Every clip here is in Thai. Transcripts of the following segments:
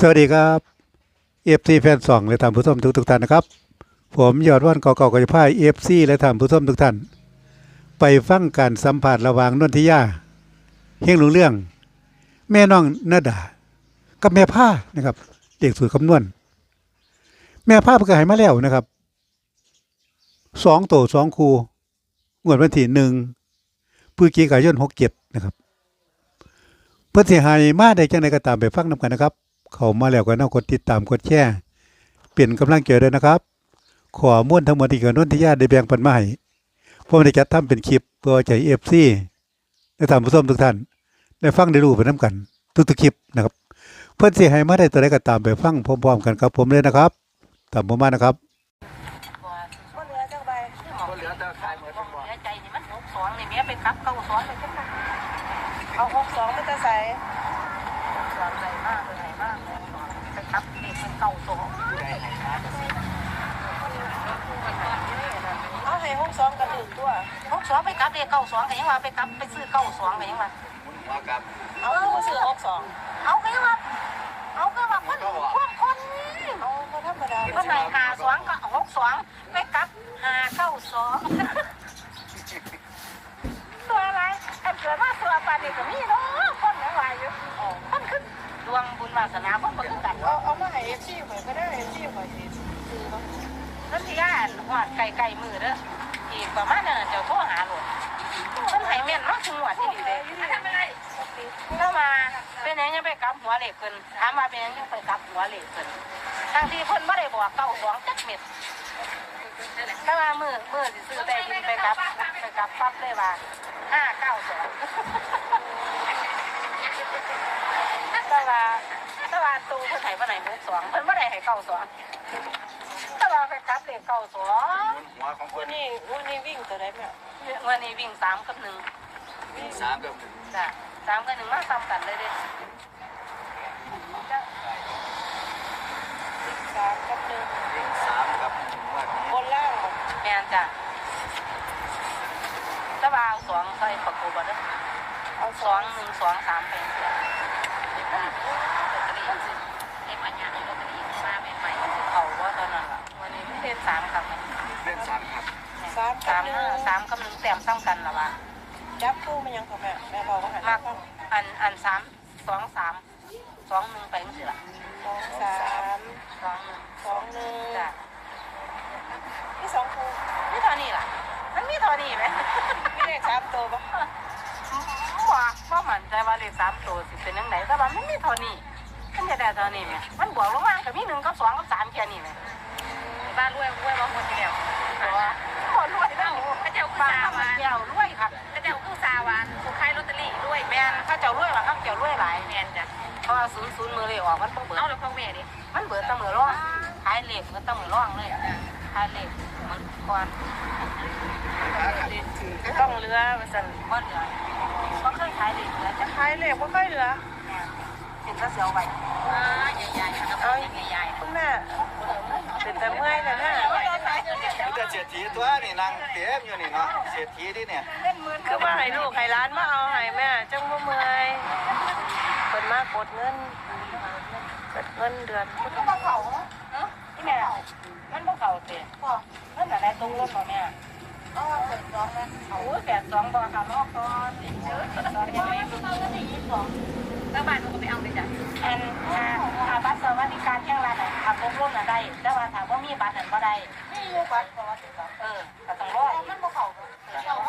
สวัสดีครับเอฟซีแฟนสองและท่านผู้ชมทุกทุกท่านนะครับ ผมยอดว่านกอกกระพายเอฟซีและท่านผู้ชมทุกท่าน ไปฟังการสัมผัสระหว่างนนทิยาเฮงหลงเรื่อง แม่น้องนาดา กับแม่ผ้านะครับเด็กสูตรคำนวณ แม่ผ้าเพิ่งหายมาแล้วนะครับสองโตสองคูงวดวันที่หนึ่งพฤศจิกายนหกเจ็ดนะครับ เพื่อสิใหายมาได้จังไดก็ตามไปฟังนํกันนะครับ เข้ามาแล้วก็น่ากดติดตามกดแชร์เปลี่ยนกำลังใจด้วยนะครับ ขอม้วนทั้งหมดที่กนนทิยาได้แบ่งปันมาให้ผมได้จัดทำเป็นคลิปเพื่อใจเอฟซีและท่านผู้ชมทุกท่านได้ฟังได้รู้ไปน้ำกัน ทุกๆคลิปนะครับ เพื่อนสิให้มาได้ตัวใดก็ตามไปฟังพร้อมๆกันครับ ผมเลยนะครับตามผมมานะครับก็เหลือจังใบก็เหลือแต่ขายหมดทั้งหมดเหลือใจนี่มันหกสองนี่แม่ไปกลับเก้าสองเลยจังไงเอาหกสองมันจะใส่ สองใจมากเลยไหนมากเลยไปกลับเด็กเป็นเก้าสองได้ให้มาเอาให้หกสองกระถึงตัวหกสองไปกลับเด็กเก้าสองกันยังว่าไปกลับไปซื้อเก้าสองกันยังว่าหมุนหัวกลับเอาผู้ซื้อหกสองเอากันยังว่าเอาก็ว่าคนพวกคนนี่ เอาก็ธรรมดา คนไหนหาสองก็หกสองไปกลับหาเก้าสองตัวอะไรไอ้เกิดมาตัวปานนี้ก็มีเนาะคนไหนวายอยู่คนขึ้นด วงบุญวาสนาคนบ่คือกันเอาเอามาให้เอฟซีหน่อยก็ได้เอฟซีหน่อยสิซื้อเนาะนั่นที่ย่านหอดไก่ไก่มือเด้ออีกประมาณนั้นเดี๋ยวโทรหาหลวงฉันให้แม่นมากถึงหัวที่ดีเลยถ้ามาเป็นหยังยังไปกลับหัวเหล็กเพิ่นถามมาเป็นหยังยังไปกลับหัวเหล็กเพิ่นทางที่เพิ่นไม่ได้บอกเก้าสองจักเม็ดถ้ามามือมือสิซื้อแต่ยินไปกลับไปกลับปั๊บเลยว่าห้าเก้าสองถ้า ว่าถ้าว่าตูเพิ่นให้มาไหนหกสองเพิ่นไม่ได้ให้เก้าสองถ้าว่าไปกลับเลขเก้าสองหมุนหัวของควันนนี้วันนี้วิ่งตัวได้ไหมวันนี้วิ่งสามกับหนึ่งมีสามกับหนึ่งจ้ะสามกับหนึ่งมาซ้ำกันเลยเด้จ้ะสามกับหนึ่งวิ่งสามกับหนึ่งวันนี้บนล่างหมดแม่นจ้ะถ้าว่าเอาสองใส่ประกบอะเด้อเอาสสอองงหนึ่งสองสามเป็นเสียเอ็มอันยาลอตเตอรี่มาใหม่ๆเขาว่าตอนนั้นล่ะวันนี้ไม่เล่นสามกับ เล่นสามครับ สามกัสาบมหนึ่งสามกับหนึ่งแต้มซ้ำกันละวะจับคู่มันยังของแม่แม่บอกว่าหันมากอันอันสามสองสามสองหนึ่งไปจังสิล่ะสองสามสองหนึ่งสองหนึ่งจ้ะที่สองคู่มีเท่านี้ล่ะ มันมีเท่านี้ไหมมีเลขสามตัวปะว่าว่ามันใจว่าเลขสามตัวสิเป็นยังไงแต่ว่ามันมีเท่านี้มันจะได้เท่านี้ไหมมันบวกลงมาก็มีหนึ่งกับสองกับสามแค่นี้ไหมบ้านรวยรวยบางคนที่แล้ว แล้วพ่อแม่ดิมันเบิดตั้งมือร่องขายเหล็กมันตั้งมือร่องเลยขายเหล็กมันก่อนต้องเรือมาสั่นบ่เหลือบ่เคยขายเหล็กเหลือจะขายเลขว่าค่อยเหลือเป็นก็เสียวไว้อ่าใหญ่ๆครับเอาใหญ่คุณแม่เป็นแต่เมื่อยแต่แม่มีแต่เศรษฐีตัวนี่นางเต็มอยู่นี่เนาะเศรษฐีที่เนี่ยเล่นมือคือว่าให้ลูกให้ร้านมาเอาให้แม่จังบ่เมื่อยเปิ ดมากดเงินกดเงินเดือนมันบ่เข้าเนาะที่แม่มันบ่เข้าเตะพ่อมันอะไรตรงรถบ่แม่อ๋อเปิดสองนะโอ้ยแปดสองบ่ค่ะรอบก่อนเด้อสองยังไม่เบิ่งก็ได้ยี่สิบสองแล้วบ้านหนูก็ไปเอาไปจ้ะอันอ่าอ่าบัตรสวัสดิการแห่งรัฐอะถ้าพกลงน่ะได้ แต่ว่าถ้าบ่มีบัตรนั่นบ่ได้นี่อยู่บัตรสวัสดิการเออก็ต้องรอมันบ่เข้า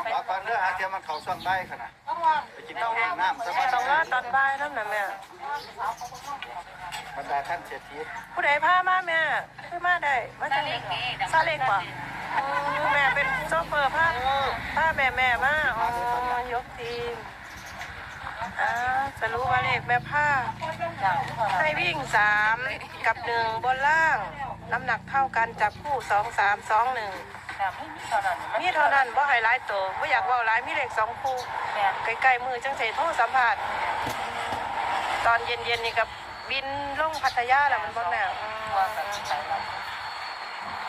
ไปรอก่อนเด้อหาเทียมมันเขาช่วงใต้ขนาด เท่าไปกินน้ำน้ำสบายต้องรอตอนบ่ายนั่นน่ะแม่ บรรดาท่านเศรษฐีผู้ใดพามาแม่คือมาได้มาจังได๋ซาเล้งบ่อ๋อแม่เป็นโซเฟอร์พาพาแม่แม่มาอ๋อยกทีมอ่าจะรู้ว่าเลขแม่ผ้าให้วิ่งสามกับหนึ่งบนล่าง น้ำหนักเท่ากันจับคู่สองสามสองหนึ่ง แต่ไม่มีเท่านั้นมีเท่านั้นว่าให้ร้ายตัวว่าอยากเว่าร้ายมีเลขสองคู่แม่ใกล้ๆมือจังเสโทรสัมผัสตอนเย็นๆนี่กับบินลงพัทยาแล้วมันบ่แม่อืมว่ากันไปแล้ว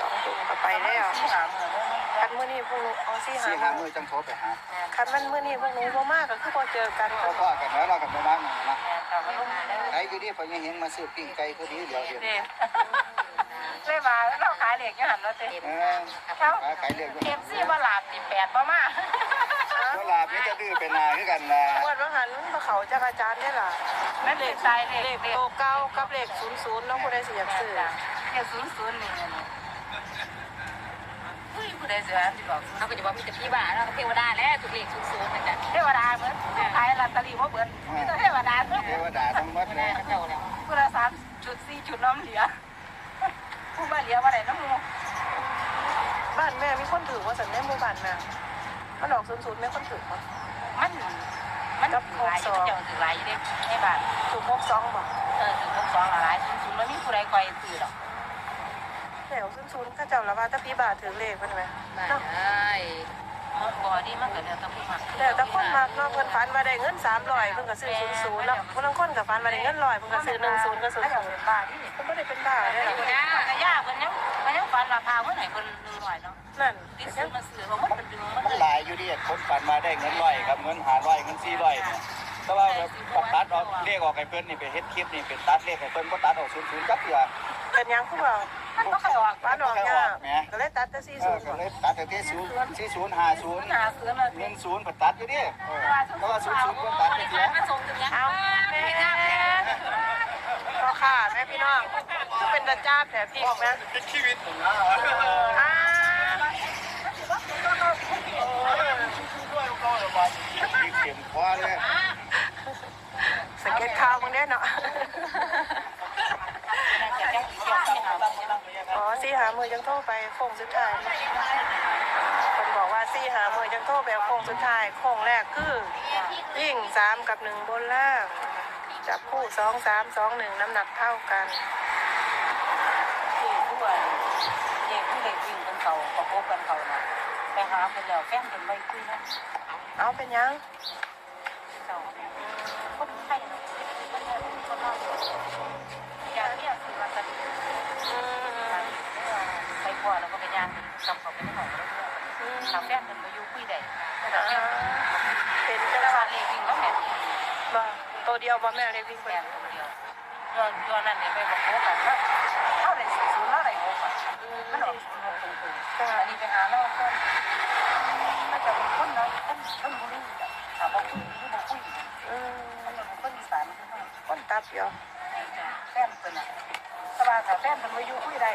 สองทุ่มก็ไปแล้วที่หาเมือเลยคันมื้อนี้พวกหนูอ๋อสี่สี่หาหามือจังโทรไปหาคันมันมื้อนี้พวกหนูบ่มากก็คือบ่เจอกันพ่อพ่อกันแล้วเรากับแม่บ้านนะค่ะมาลงไอ้อยู่นี่พอยังเห็นมาซื้อปิ้งไก่พอดีเดี๋ยวเห็นเด็ เลยมาเราขายเหล็กอยู่หันเราเต็มเออเขาขายเรื่องเอฟซีมาหลาบสิบแปดประมาณเวลาพี่จะดื้อเป็นนาคือกันนะงวดว่าหันพระเขาจักรจารย์เนได้ล่ะนั่นเหล็กใจเหล็กโตเก้ากับเหลขศูนย์ศูนย์น้องผู้ใดเสิอยากซื้อเหล็กศูนย์ศูนย์นี่ผู้ใดเสียที่บอกเขาก็จะว่ามีแต่พี่บ้าแล้วก็เทวดาแล้วถูกเลขสูงสูงเหมือนกันเทวดาเหมือนขายลอตเตอรี่ว่าเบิร์นมีแต่เทวดาเทวดาทั้งหมดเลยเขาเจ้าแล้วผู้ละสามจุดสี่จุดน้ำเหลือ ผู้มาเหลือว่าไหนน้ำมูบ้านแม่มีคนถือว่าสันในหมู่บ้านน่ะมันออกศูนย์ศูนย์แม่คนถือมั้มัน มันถือหลายอยู่เจ้าถือหลายอยู่เด้ในบ้านถูกหกสองบ่เออถือพวกสองหลายศูนย์ศูนย์มันมีผู้ใดคอยถือหรอกแถวศูนย์ศูนย์ข้าเจ้าละว่าถ้าพี่บาทถือเลขมันไหมได้เนาะมันบ่ดีมันก็เดี๋ยวต้องผู้มัก แต่แต่คนมากเนาะเพิ่นฝันมาได้เงินสามร้อยเพิ่นก็ซื้อศูนย์ศูนย์เนาะคนบางคนก็ฝันมาได้เงินร้อยเพิ่นก็ซื้อหนึ่งศูนย์ก็ศูนย์ศูนย์เป็นบ้าที่เพิ่นไม่ได้เป็นบ้าได้หรออกยู่นะกระยาเพิ่นยังมันยังฝันราคาเมื่อไหร่คนหนึ่งหน่อยเนาะนั่นติดซื้อมาซื้อเพราะมันเป็นดึงมันมันหลายอยู่ดิคนฝันมาได้เงินร้อยครับเงินหาร้อยเงินสี่ร้อยเนี่ยแต่ว่าปัตัดออกเลขออกไอ้เพิ่นนี่ไปเฮ็ดคลิปนี่เป็นตัดเลขไอ้เพิ่นบ่ตัดออกศูนย์ศูนย์จักเทื่อ เป็นหยังคือว่ามันก็เคยออกบ้านออกยากก็เลยตัดแต่สี่เอศูอนย์ก็เลยตัดแต่ที่ศูนย์สี่ศูนย์ห้าศูนย์หนาเสือมาหนึ่งศูนย์ปัตัดอยู่ดิเออเพราะว่าศูนย์ศูนย์เพิ่นตัดไปเสียมาส่งถึงยังเอาแม่พ่อค่ะแม่พี่น้องคือเป็นตาจ้าแผลพี่แม่เป็นชีวิตผมนะอ่าเข็มคว้าเลยสังเกตข่าวมึงได้เนาะ อ๋อซี่หามือยังโทรไปโค้งสุดท้ายคนบอกว่าซี่หามือยังโทรไปโค้งสุดท้ายโค้งแรกคือยิ่งสามกับหนึ่งบนล่างจับคู่สองสามสองหนึ่งน้ำหนักเท่ากันที่ผู้ว่าเด็กผู้เด็กวิ่งกันเขาประกบกันเขาน่ะไปหาเพิ่นแล้วแฟนเพิ่นไม่คุยนะเอาเป็นยังคนไทยคนไทยคนนอกอย่าง เนี้ยคือลอตเตอรี่อืมไปกว่าแล้วก็ไปย่างกำเขาไปในห้องแล้วอืมทำแฟนกันมาอยู่คุยได้อ่าเป็นจังแต่หว่าวัดเลขวิ่งแล้วแม่บ่ตัวเดียวบ่แม่เลยวิ่งไปแม่ตัวเดียวย้อนย้อนนั่นเนี่ยไปบอกโอ้กันว่าเท่าไหร่ศูนย์เท่าไหร่หกอะมันออกศูนย์หกตรงๆอันนี้ไปหาแล้วก็ถ้าจะเป็นคนนะคนคนบุรีถามว่าคุยหรือบ่คุยอืมมันเป็นคนอีสานคือเขาคนตับอยู่แฟ นเป็นอะสบายแต่แฟนเป็นมาอยู่คุยได้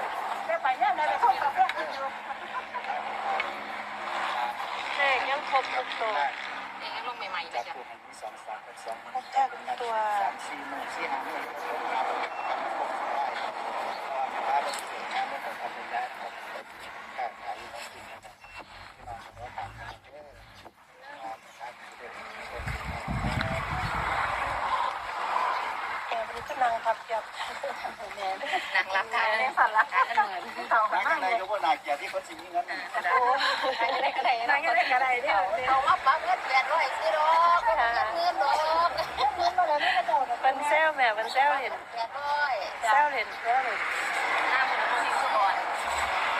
แต่ไปเนี่ยได้ไปคุยกับแฟนอยู่เลขยังครบทุกตัวเองลงใหม่ๆเลยจ้ะคู่ใหมีสองสามกับสองครบแทบทุกตัวสามสี่หมื่นสี่ห้าหมื่นครับผมครับผมได้เพราะว่าถ้าเราเสียงานมันก็ทำไม่ได้ครับค่าขายต้องกินนะครับที่น้องเขาถามกันเออครับครับเด็ก แกมั นก็นั่งพับยับนางรับทานในฝันละทานเหมือนเขานักมากอะไรเลยก็ว่านาเกียรที่คนสิมีเงินโอ้อะไรก็ได้นั่งยังไงก็ได้เนี่ยเขาว่าปั๊บเงินแปดร้อยซื้อดอกเงินโลเงินดอกระโดดเป็นเซลแม่เป็นเซลเห็นแปดร้อยเซลเห็นเซลเห็นหน้ามันทิ้งซื้อบอล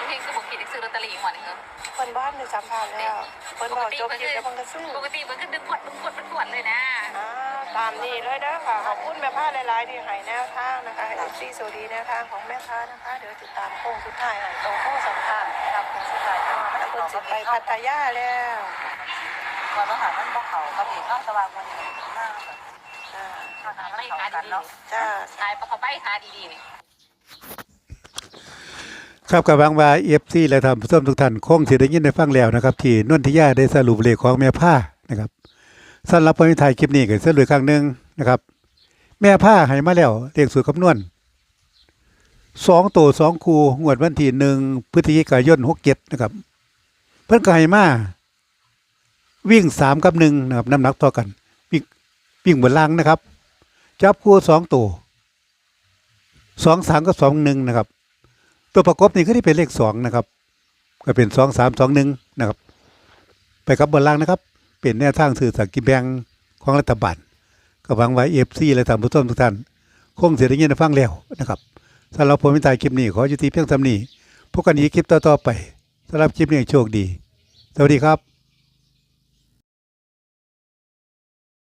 ทิ้งสบุกิดซื้อลอตเตอรี่หัวนึงคนบ้านในสัมภาษณ์แล้วคนบอกจบคลิปแล้วมันก็ซื้อปกติมันก็ดึงขวดดึงขวดเป็นขวดเลยนะ ตามนี้เลยเด้อค่ะ ขอบคุณแม่ค้าหลายๆที่ให้แนวทางนะคะเอฟซีโซดีแนวทางของแม่ค้านะคะ เดี๋ยวติดตามโค้งสุดท้ายตรงโค้งสัมภาษณ์ครับคุณสุดท้ายก็มาแล้วคุคุณณสิสิไปไปพัพัททยาแล้ววันมหามันบ่เขาเขาเองนอกสว่างมันมากอ่าอาหารไม่ขาดกันเนาะจ้าตายปะเขาไปหาดีๆนี่ครับกับหวังว่าเอฟซีและท่านผู้ชมทุกท่านคงสิได้ยินได้ฟังแล้วนะครับ ที่นนทิยาได้สรุปเลขของแม่ผ้านะครับ สำหรับผู้ที่ถ่ายคลิปนี้ก็สรุปอีกครั้งหนึ่งนะครับ แม่ผ้าห้มาแล้วเลขสูตรคำนวณสองตัวสองคูงวดวันที่หนึ่งพฤศจิกายนหกเจ็ดนะครับ เพิ่นก็ห้มาวิ่งสามกับหนึ่งนะครับน้ำหนักเท่ากัน วิ่งวิ่งบนล่างนะครับ จับคู่สองตัวสองสามกับสองหนึ่งนะครับ ตัวประกบนี่ก็ได้เป็นเลขสองนะครับ ก็เป็นสองสามสองหนึ่งนะครับ ไปกับบนล่างนะครับ เป็นแนวทางสื่อสารกิแบงของรัฐบาลก็หวังไว้เอฟซีและท่านผู้ชมทุกท่าน คงเสียได้ยินฟังแล้วนะครับสำหรับผมมิตายคลิปนี้ขอยุติเพียงเท่านี้พบกันอีกคลิปต่อๆไปสำหรับคลิปนี้โชคดี สวัสดีครับ